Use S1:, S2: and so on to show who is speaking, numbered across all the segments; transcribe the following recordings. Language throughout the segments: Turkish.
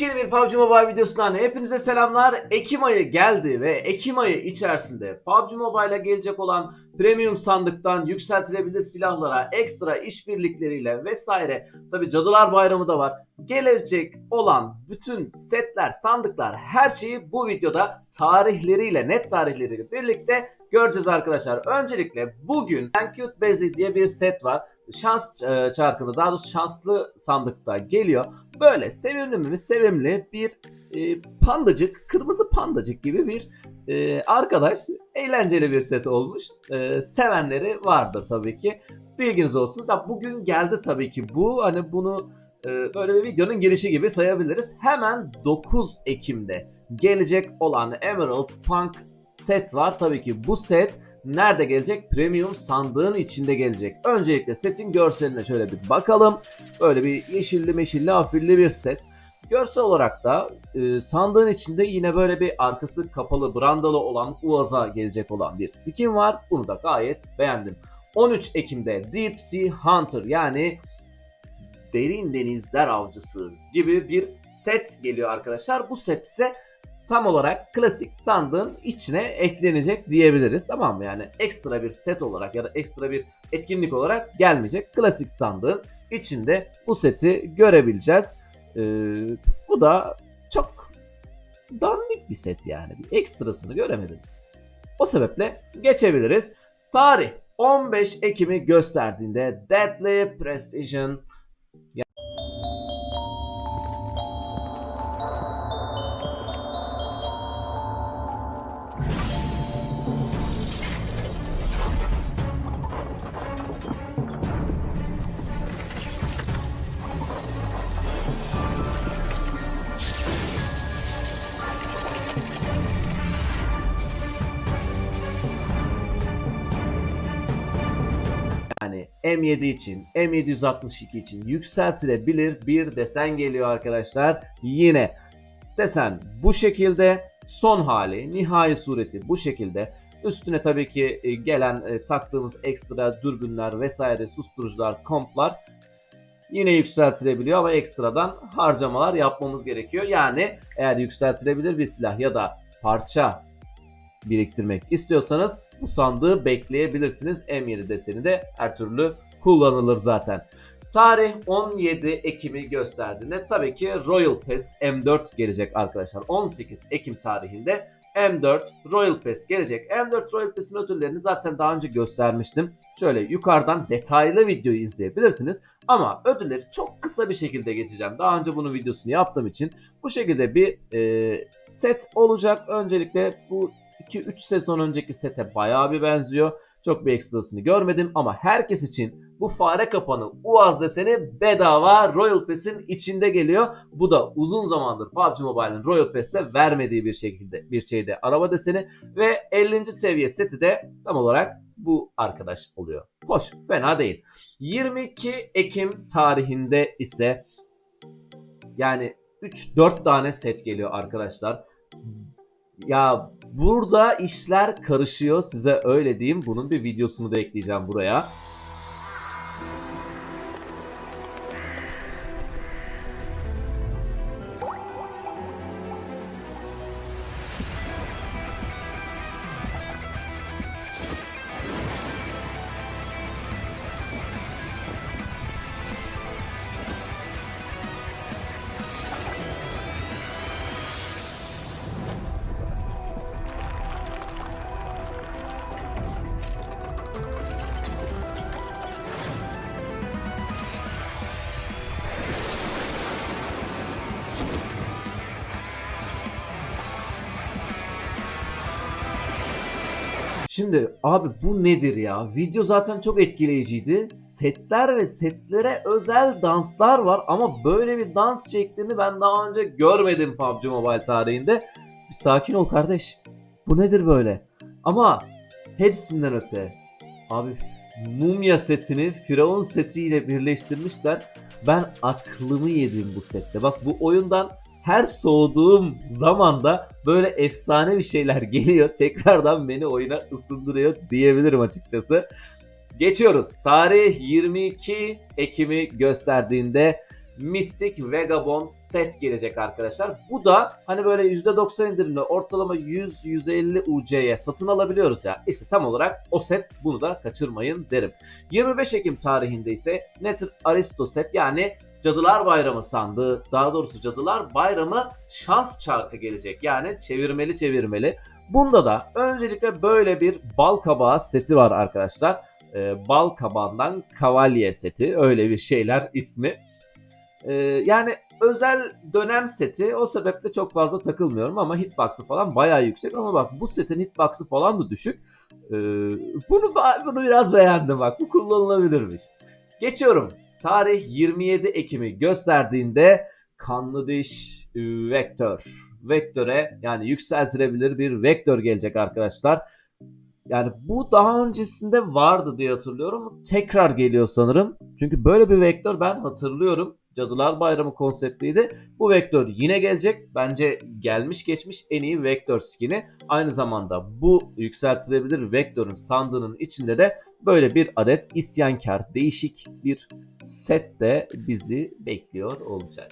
S1: Yepyeni bir PUBG Mobile videosundan hepinize selamlar. Ekim ayı geldi ve Ekim ayı içerisinde PUBG Mobile'a gelecek olan premium sandıktan yükseltilebilir silahlara, ekstra işbirlikleriyle vesaire tabi Cadılar Bayramı da var. Gelecek olan bütün setler, sandıklar her şeyi bu videoda tarihleriyle, net tarihleriyle birlikte göreceğiz arkadaşlar. Öncelikle bugün Cute Bezi diye bir set var. Şans e, çarkında daha doğrusu şanslı sandıkta geliyor. Böyle sevimli mi sevimli bir e, pandacık, kırmızı pandacık gibi bir e, arkadaş. Eğlenceli bir set olmuş. E, sevenleri vardır tabii ki. Bilginiz olsun. Da bugün geldi tabii ki bu. Hani bunu e, böyle bir videonun girişi gibi sayabiliriz. Hemen 9 Ekim'de gelecek olan Emerald Punk set var. Tabii ki bu set nerede gelecek? Premium sandığın içinde gelecek. Öncelikle setin görseline şöyle bir bakalım. Böyle bir yeşilli meşilli hafifli bir set. Görsel olarak da e, sandığın içinde yine böyle bir arkası kapalı brandalı olan Uaz'a gelecek olan bir skin var. Bunu da gayet beğendim. 13 Ekim'de Deep Sea Hunter yani derin denizler avcısı gibi bir set geliyor arkadaşlar. Bu set ise tam olarak klasik sandığın içine eklenecek diyebiliriz. Tamam mı? Yani ekstra bir set olarak ya da ekstra bir etkinlik olarak gelmeyecek. Klasik sandığın içinde bu seti görebileceğiz. Ee, bu da çok dandik bir set yani. Bir ekstrasını göremedim. O sebeple geçebiliriz. Tarih 15 Ekim'i gösterdiğinde Deadly Precision yani M7 için, M762 için yükseltilebilir bir desen geliyor arkadaşlar. Yine desen bu şekilde son hali, nihai sureti bu şekilde. Üstüne tabii ki e, gelen e, taktığımız ekstra dürbünler vesaire susturucular, komplar yine yükseltilebiliyor ama ekstradan harcamalar yapmamız gerekiyor. Yani eğer yükseltilebilir bir silah ya da parça biriktirmek istiyorsanız bu sandığı bekleyebilirsiniz. M7 deseni de her türlü kullanılır zaten. Tarih 17 Ekim'i gösterdiğinde tabii ki Royal Pass M4 gelecek arkadaşlar. 18 Ekim tarihinde M4 Royal Pass gelecek. M4 Royal Pass'in ödüllerini zaten daha önce göstermiştim. Şöyle yukarıdan detaylı videoyu izleyebilirsiniz. Ama ödülleri çok kısa bir şekilde geçeceğim. Daha önce bunun videosunu yaptığım için bu şekilde bir e, set olacak. Öncelikle bu 2-3 sezon önceki sete bayağı bir benziyor. Çok bir ekstrasını görmedim ama herkes için bu fare kapanı Uaz deseni bedava Royal Pass'in içinde geliyor. Bu da uzun zamandır PUBG Mobile'ın Royal Pass'te vermediği bir şekilde bir şeyde araba deseni ve 50. seviye seti de tam olarak bu arkadaş oluyor. Hoş, fena değil. 22 Ekim tarihinde ise yani 3-4 tane set geliyor arkadaşlar. Ya burada işler karışıyor size öyle diyeyim. Bunun bir videosunu da ekleyeceğim buraya. Şimdi abi bu nedir ya? Video zaten çok etkileyiciydi. Setler ve setlere özel danslar var ama böyle bir dans şeklini ben daha önce görmedim PUBG Mobile tarihinde. Bir sakin ol kardeş. Bu nedir böyle? Ama hepsinden öte. Abi mumya setini Firavun setiyle birleştirmişler. Ben aklımı yedim bu sette. Bak bu oyundan her soğuduğum zamanda böyle efsane bir şeyler geliyor. Tekrardan beni oyuna ısındırıyor diyebilirim açıkçası. Geçiyoruz. Tarih 22 Ekim'i gösterdiğinde Mystic Vagabond set gelecek arkadaşlar. Bu da hani böyle %90 indirimle ortalama 100-150 UC'ye satın alabiliyoruz ya. İşte tam olarak o set bunu da kaçırmayın derim. 25 Ekim tarihinde ise Nether Aristo set yani Cadılar Bayramı sandığı, daha doğrusu Cadılar Bayramı şans çarkı gelecek. Yani çevirmeli çevirmeli. Bunda da öncelikle böyle bir bal kabağı seti var arkadaşlar. Ee, bal kabağından kavalye seti öyle bir şeyler ismi. Ee, yani özel dönem seti o sebeple çok fazla takılmıyorum ama hitbox'ı falan bayağı yüksek ama bak bu setin hitbox'ı falan da düşük. Ee, bunu bunu biraz beğendim bak bu kullanılabilirmiş. Geçiyorum. Tarih 27 Ekim'i gösterdiğinde kanlı diş e, vektör. Vektöre yani yükseltilebilir bir vektör gelecek arkadaşlar. Yani bu daha öncesinde vardı diye hatırlıyorum. Tekrar geliyor sanırım. Çünkü böyle bir vektör ben hatırlıyorum. Cadılar Bayramı konseptliydi. Bu vektör yine gelecek. Bence gelmiş geçmiş en iyi vektör skin'i. Aynı zamanda bu yükseltilebilir vektörün sandığının içinde de böyle bir adet isyankar değişik bir set de bizi bekliyor olacak.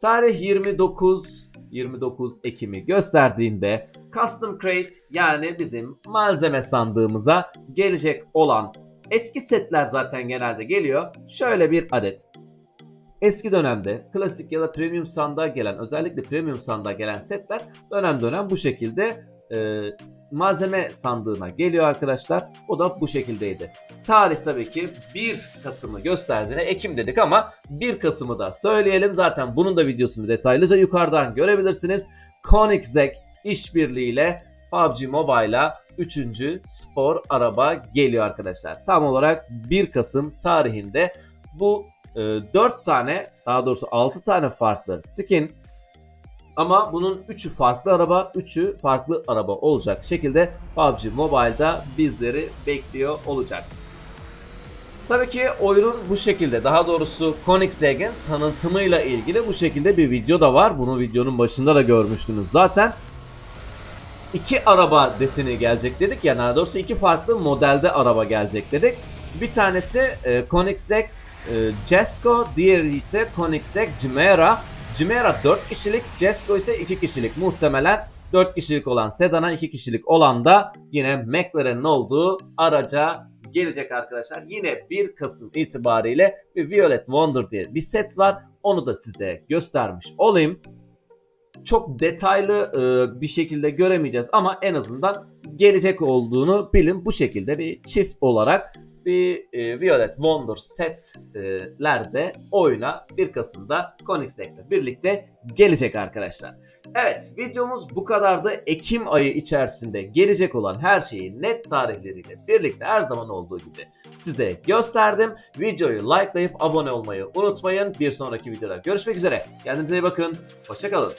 S1: Tarih 29 29 Ekim'i gösterdiğinde Custom Crate yani bizim malzeme sandığımıza gelecek olan eski setler zaten genelde geliyor. Şöyle bir adet. Eski dönemde klasik ya da premium sandığa gelen özellikle premium sandığa gelen setler dönem dönem bu şekilde e, malzeme sandığına geliyor arkadaşlar. O da bu şekildeydi. Tarih tabii ki 1 Kasım'ı gösterdiğine Ekim dedik ama 1 Kasım'ı da söyleyelim. Zaten bunun da videosunu detaylıca yukarıdan görebilirsiniz. Koenigsegg işbirliğiyle PUBG Mobile'a 3. spor araba geliyor arkadaşlar. Tam olarak 1 Kasım tarihinde bu e, 4 tane daha doğrusu 6 tane farklı skin ama bunun 3'ü farklı araba, 3'ü farklı araba olacak şekilde PUBG Mobile'da bizleri bekliyor olacak. Tabii ki oyunun bu şekilde daha doğrusu Koenigsegg'in tanıtımıyla ilgili bu şekilde bir video da var. Bunu videonun başında da görmüştünüz zaten. İki araba deseni gelecek dedik ya daha doğrusu iki farklı modelde araba gelecek dedik. Bir tanesi e, Koenigsegg e, Jesko, diğeri ise Koenigsegg Chimera. Chimera 4 kişilik, Jesko ise 2 kişilik. Muhtemelen 4 kişilik olan sedana 2 kişilik olan da yine McLaren'ın olduğu araca gelecek arkadaşlar. Yine 1 Kasım itibariyle bir Violet Wonder diye bir set var. Onu da size göstermiş olayım. Çok detaylı e, bir şekilde göremeyeceğiz ama en azından gelecek olduğunu bilin. Bu şekilde bir çift olarak bir e, Violet Wonder setler de oyuna 1 Kasım'da Koenigsegg'le birlikte gelecek arkadaşlar. Evet videomuz bu kadardı. Ekim ayı içerisinde gelecek olan her şeyi net tarihleriyle birlikte her zaman olduğu gibi size gösterdim. Videoyu likelayıp abone olmayı unutmayın. Bir sonraki videoda görüşmek üzere. Kendinize iyi bakın. Hoşçakalın.